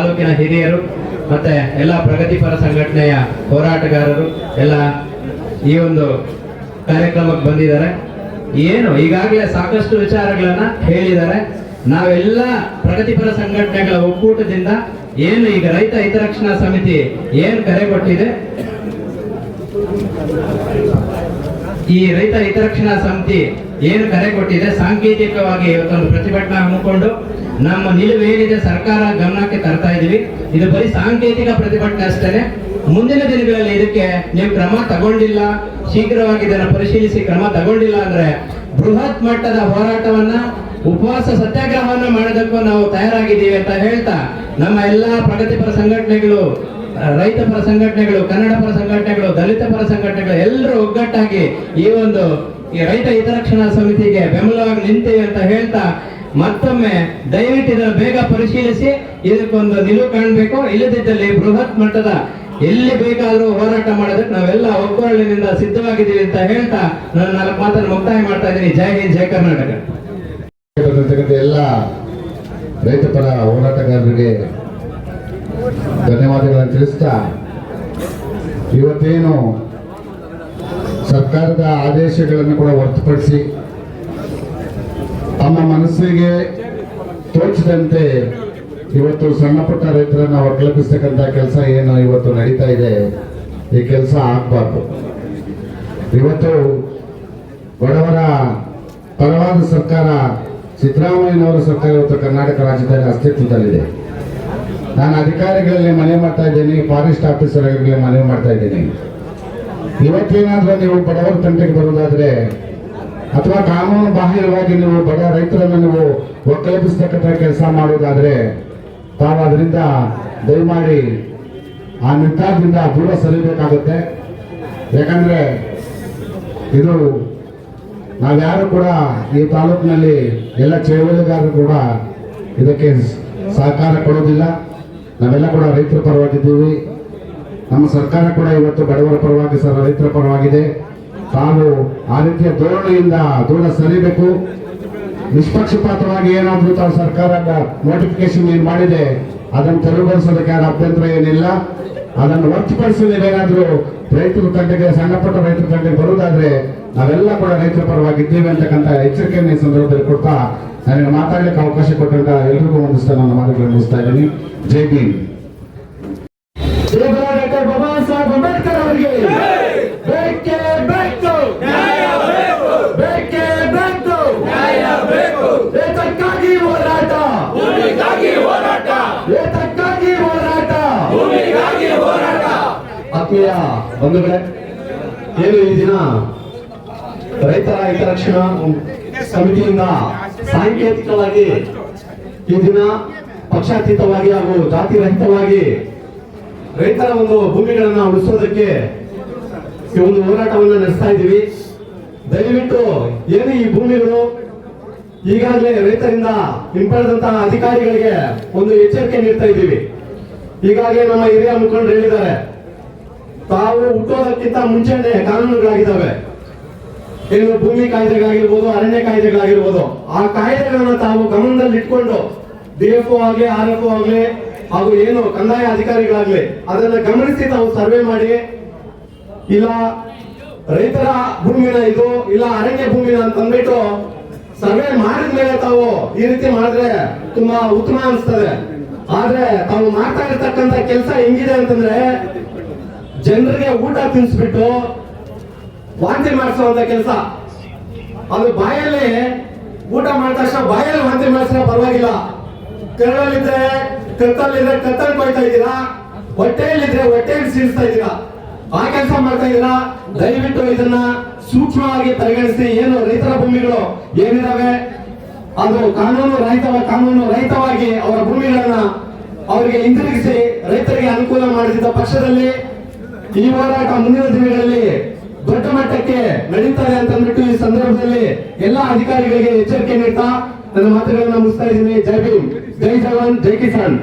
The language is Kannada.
ತಾಲೂಕಿನ ಹಿರಿಯರು ಮತ್ತೆ ಎಲ್ಲ ಪ್ರಗತಿಪರ ಸಂಘಟನೆಯ ಹೋರಾಟಗಾರರು ಎಲ್ಲ ಈ ಒಂದು ಕಾರ್ಯಕ್ರಮಕ್ಕೆ ಬಂದಿದ್ದಾರೆ. ಏನು, ಈಗಾಗಲೇ ಸಾಕಷ್ಟು ವಿಚಾರಗಳನ್ನ ಹೇಳಿದ್ದಾರೆ. ನಾವೆಲ್ಲ ಪ್ರಗತಿಪರ ಸಂಘಟನೆಗಳ ಒಕ್ಕೂಟದಿಂದ ಏನು ಈಗ ರೈತ ಹಿತರಕ್ಷಣಾ ಸಮಿತಿ ಏನು ಕರೆ ಕೊಟ್ಟಿದೆ? ಈ ರೈತ ಹಿತರಕ್ಷಣಾ ಸಮಿತಿ ಏನು ಕರೆ ಕೊಟ್ಟಿದೆ, ಸಾಂಕೇತಿಕವಾಗಿ ಇವತ್ತೊಂದು ಪ್ರತಿಭಟನೆ ಹಮ್ಮಿಕೊಂಡು ನಮ್ಮ ನಿಲುವು ಏನಿದೆ ಸರ್ಕಾರ ಗಮನಕ್ಕೆ ತರ್ತಾ ಇದೀವಿ. ಇದು ಬರೀ ಸಾಂಕೇತಿಕ ಪ್ರತಿಭಟನೆ ಅಷ್ಟೇ ಮುಂದಿನ ದಿನಗಳಲ್ಲಿ ಇದಕ್ಕೆ ನೀವು ಕ್ರಮ ತಗೊಂಡಿಲ್ಲ, ಶೀಘ್ರವಾಗಿ ಇದನ್ನು ಪರಿಶೀಲಿಸಿ ಕ್ರಮ ತಗೊಂಡಿಲ್ಲ ಅಂದ್ರೆ ಬೃಹತ್ ಮಟ್ಟದ ಹೋರಾಟವನ್ನ, ಉಪವಾಸ ಸತ್ಯಾಗ್ರಹವನ್ನ ಮಾಡೋದಕ್ಕೂ ನಾವು ತಯಾರಾಗಿದ್ದೀವಿ ಅಂತ ಹೇಳ್ತಾ ನಮ್ಮ ಎಲ್ಲಾ ಪ್ರಗತಿಪರ ಸಂಘಟನೆಗಳು, ರೈತ ಪರ ಸಂಘಟನೆಗಳು, ಕನ್ನಡ ಪರ ಸಂಘಟನೆಗಳು, ದಲಿತ ಪರ ಸಂಘಟನೆಗಳು ಎಲ್ಲರೂ ಒಗ್ಗಟ್ಟಾಗಿ ಈ ಒಂದು ಈ ರೈತ ಹಿತರಕ್ಷಣಾ ಸಮಿತಿಗೆ ಬೆಂಬಲವಾಗಿ ನಿಂತೇವೆ ಅಂತ ಹೇಳ್ತಾ ಮತ್ತೊಮ್ಮೆ ದಯವಿಟ್ಟು ಇದನ್ನು ಬೇಗ ಪರಿಶೀಲಿಸಿ, ಇದಕ್ಕೊಂದು ನಿಲುವು ಕಾಣಬೇಕು. ಇಲ್ಲದಿದ್ದಲ್ಲಿ ಬೃಹತ್ ಮಟ್ಟದ ಎಲ್ಲಿ ಬೇಕಾದರೂ ಹೋರಾಟ ಮಾಡೋದಕ್ಕೆ ನಾವೆಲ್ಲ ಒಗ್ಗರಳಿನಿಂದ ಸಿದ್ಧವಾಗಿದ್ದೀವಿ ಅಂತ ಹೇಳ್ತಾ ನಾನು ನಾಲ್ಕು ಮಾತನ್ನು ಮುಕ್ತಾಯ ಮಾಡ್ತಾ ಇದ್ದೀನಿ. ಜೈ ಹಿಂದ್, ಜೈ ಕರ್ನಾಟಕ. ಎಲ್ಲ ರೈತ ಪರ ಹೋರಾಟಗಾರರಿಗೆ ಧನ್ಯವಾದಗಳನ್ನು ತಿಳಿಸ್ತಾ, ಇವತ್ತೇನು ಸರ್ಕಾರದ ಆದೇಶಗಳನ್ನು ಕೂಡ ಹೊರತುಪಡಿಸಿ ತಮ್ಮ ಮನಸ್ಸಿಗೆ ತೋಚದಂತೆ ಇವತ್ತು ಸಣ್ಣ ಪುಟ್ಟ ರೈತರನ್ನ ಒಕ್ಕಲೆಬ್ಬಿಸ್ತಕ್ಕಂಥ ಕೆಲಸ ಏನು ಇವತ್ತು ನಡೀತಾ ಇದೆ, ಈ ಕೆಲಸ ಆಗಬಾರ್ದು. ಇವತ್ತು ಬಡವರ ಪರವಾದ ಸರ್ಕಾರ, ಸಿದ್ದರಾಮಯ್ಯನವರ ಸರ್ಕಾರ ಇವತ್ತು ಕರ್ನಾಟಕ ರಾಜ್ಯದಲ್ಲಿ ಅಸ್ತಿತ್ವದಲ್ಲಿದೆ. ನಾನು ಅಧಿಕಾರಿಗಳಲ್ಲಿ ಮನವಿ ಮಾಡ್ತಾ ಇದ್ದೀನಿ, ಫಾರೆಸ್ಟ್ ಆಫೀಸರ್ಗಳಿಗೆ ಮನವಿ ಮಾಡ್ತಾ ಇದ್ದೀನಿ. ಇವತ್ತೇನಾದ್ರೂ ನೀವು ಬಡವರ ತಂಟೆಗೆ ಬರುವುದಾದ್ರೆ ಅಥವಾ ಕಾನೂನು ಬಾಹಿರವಾಗಿ ನೀವು ಬಡ ರೈತರನ್ನು ನೀವು ಒಕ್ಕಲೆಬ್ಬಿಸ್ತಕ್ಕಂಥ ಕೆಲಸ ಮಾಡುವುದಾದ್ರೆ ತಾವು ಅದರಿಂದ ದಯಮಾಡಿ ಆ ನಿರ್ಧಾರದಿಂದ ದೂರ ಸರಿಬೇಕಾಗುತ್ತೆ ಯಾಕಂದ್ರೆ ಇದು ನಾವ್ಯಾರು ಕೂಡ ಈ ತಾಲೂಕಿನಲ್ಲಿ ಎಲ್ಲ ಚಳವಳಿಗಾರರು ಕೂಡ ಇದಕ್ಕೆ ಸಹಕಾರ ಕೊಡೋದಿಲ್ಲ ನಾವೆಲ್ಲ ಕೂಡ ರೈತರ ಪರವಾಗಿದ್ದೀವಿ. ನಮ್ಮ ಸರ್ಕಾರ ಕೂಡ ಇವತ್ತು ಬಡವರ ಪರವಾಗಿ ಸರ್ ರೈತರ ಪರವಾಗಿದೆ. ತಾವು ಆ ರೀತಿಯ ಧೋರಣೆಯಿಂದ ದೂರ ಸರಿಬೇಕು. ನಿಷ್ಪಕ್ಷಪಾತವಾಗಿ ಏನಾದರೂ ತಾವು ಸರ್ಕಾರ ನೋಟಿಫಿಕೇಶನ್ ಏನು ಮಾಡಿದೆ, ಅದನ್ನು ತೆರವುಗೊಳಿಸೋದಕ್ಕೆ ಯಾರು ಅಭ್ಯಂತರ ಏನಿಲ್ಲ. ಅದನ್ನು ಹೊರತುಪಡಿಸಿ ನೀವೇನಾದರೂ ರೈತರ ತಂಡಕ್ಕೆ ಸಣ್ಣ ಪುಟ್ಟ ರೈತರ ತಂಡಕ್ಕೆ ಬರುವುದಾದ್ರೆ ನಾವೆಲ್ಲ ಕೂಡ ರೈತರ ಪರವಾಗಿದ್ದೇವೆ ಅಂತಕ್ಕಂಥ ಎಚ್ಚರಿಕೆಯನ್ನು ಈ ಸಂದರ್ಭದಲ್ಲಿ ಕೊಡ್ತಾ ನನಗೆ ಮಾತಾಡಲಿಕ್ಕೆ ಅವಕಾಶ ಕೊಟ್ಟಂತ ಎಲ್ರಿಗೂ ಒಂದಿಸ್ತಾ ನನ್ನ ಮಾತುಗಳನ್ನು ಮುಗಿಸ್ತಾ ಇದ್ದೀನಿ. ಜೈ ಭೀಮ್. ಸಾಹೇಬ್ ಅಂಬೇಡ್ಕರ್ ಅವರಿಗೆ. ಬೇಕೇ ಬೇಕು. ಬೇಕೇ ಬೇಕು. ಏತಕ್ಕಾಗಿ ಹೋರಾಟ? ಏತಕ್ಕಾಗಿ ಹೋರಾಟ? ಆತ್ಮೀಯ ಬಂಧುಗಳೇ, ಏನು ಈ ದಿನ ರೈತರ ಹಿತರಕ್ಷಣಾ ಸಮಿತಿಯಿಂದ ಸಾಂಕೇತಿಕವಾಗಿ ಈ ದಿನ ಪಕ್ಷಾತೀತವಾಗಿ ಹಾಗೂ ಜಾತಿ ರಹಿತವಾಗಿ ರೈತರ ಒಂದು ಭೂಮಿಗಳನ್ನು ಉಳಿಸೋದಕ್ಕೆ ಈ ಒಂದು ಹೋರಾಟವನ್ನು ನಡೆಸ್ತಾ ಇದ್ದೀವಿ. ದಯವಿಟ್ಟು ಏನು ಈ ಭೂಮಿಗಳು ಈಗಾಗಲೇ ರೈತರಿಂದ ಹಿಂಪಡೆದಂತಹ ಅಧಿಕಾರಿಗಳಿಗೆ ಒಂದು ಎಚ್ಚರಿಕೆ ನೀಡ್ತಾ ಇದ್ದೀವಿ. ಈಗಾಗಲೇ ನಮ್ಮ ಹಿರಿಯ ಮುಖಂಡರು ಹೇಳಿದ್ದಾರೆ, ತಾವು ಹುಟ್ಟೋದಕ್ಕಿಂತ ಮುಂಚೆನೆ ಕಾನೂನುಗಳಾಗಿದ್ದಾವೆ. ಏನು ಭೂಮಿ ಕಾಯ್ದೆಗಳಾಗಿರ್ಬೋದು, ಅರಣ್ಯ ಕಾಯ್ದೆಗಳಾಗಿರ್ಬೋದು, ಆ ಕಾಯ್ದೆಗಳನ್ನ ತಾವು ಗಮನದಲ್ಲಿ ಇಟ್ಕೊಂಡು ಡಿ ಎಫ್ ಆಗ್ಲಿ, ಆರ್ ಎಫ್ ಆಗ್ಲಿ ಹಾಗೂ ಏನು ಕಂದಾಯ ಅಧಿಕಾರಿಗಳಾಗ್ಲಿ ಅದನ್ನ ಗಮನಿಸಿ ತಾವು ಸರ್ವೆ ಮಾಡಿ. ಇಲ್ಲ ರೈತರ ಭೂಮಿನ ಇದು, ಇಲ್ಲ ಅರಣ್ಯ ಭೂಮಿನ ಅಂತ ಅಂದ್ಬಿಟ್ಟು ಸರ್ವೆ ಮಾಡಿದ ಮೇಲೆ ತಾವು ಈ ರೀತಿ ಮಾಡಿದ್ರೆ ತುಂಬಾ ಉತ್ತಮ ಅನಿಸ್ತದೆ. ಆದ್ರೆ ತಾವು ಮಾಡ್ತಾ ಇರ್ತಕ್ಕಂತ ಕೆಲಸ ಹೆಂಗಿದೆ ಅಂತಂದ್ರೆ ಜನರಿಗೆ ಊಟ ತಿನ್ಸ್ಬಿಟ್ಟು ವಾಂತಿ ಮಾಡಿಸುವಂತ ಕೆಲಸ. ಅದು ಬಾಯಲ್ಲಿ ಊಟ ಮಾಡಿದ ತಕ್ಷಣ ಬಾಯಲ್ಲಿ ವಾಂತಿ ಮಾಡಿಸಿದ್ರೆ ಪರವಾಗಿಲ್ಲ. ಕರಳಲ್ಲಿದ್ರೆ ಕತ್ತಲ್ಲಿದ್ರೆ ಕತ್ತಲ್ ಕೊಯ್ತಾ ಇದ್ದೀರಾ? ಹೊಟ್ಟೆಯಲ್ಲಿದ್ರೆ ಹೊಟ್ಟೆಯಲ್ಲಿ ಸೀರಿಸ್ತಾ ಇದ್ದೀರಾ? ಆ ಕೆಲಸ ಮಾಡ್ತಾ ಇದ್ದೀರಾ? ದಯವಿಟ್ಟು ಇದನ್ನ ಸೂಕ್ಷ್ಮವಾಗಿ ಪರಿಗಣಿಸಿ. ಏನು ರೈತರ ಭೂಮಿಗಳು ಏನಿದಾವೆ? ಅದು ಕಾನೂನು ರಹಿತವ ಕಾನೂನು ರಹಿತವಾಗಿ ಅವರ ಭೂಮಿಗಳನ್ನ ಅವರಿಗೆ ಹಿಂದಿರುಗಿಸಿ ರೈತರಿಗೆ ಅನುಕೂಲ ಮಾಡಿದ ಪಕ್ಷದಲ್ಲಿ ಈ ಹೋರಾಟ ಮುಂದಿನ ದಿನಗಳಲ್ಲಿ ದೊಡ್ಡ ಮಟ್ಟಕ್ಕೆ ನಡೀತಾರೆ ಅಂತ ಅಂದ್ಬಿಟ್ಟು ಈ ಸಂದರ್ಭದಲ್ಲಿ ಎಲ್ಲಾ ಅಧಿಕಾರಿಗಳಿಗೆ ಎಚ್ಚರಿಕೆ ನೀಡ್ತಾ ನನ್ನ ಮಾತುಗಳನ್ನ ಮುಗಿಸ್ತಾ ಇದ್ದೀನಿ. ಜೈ ಭೀಮ್. ಜೈ ಜವಾನ್ ಜೈ ಕಿಸಾನ್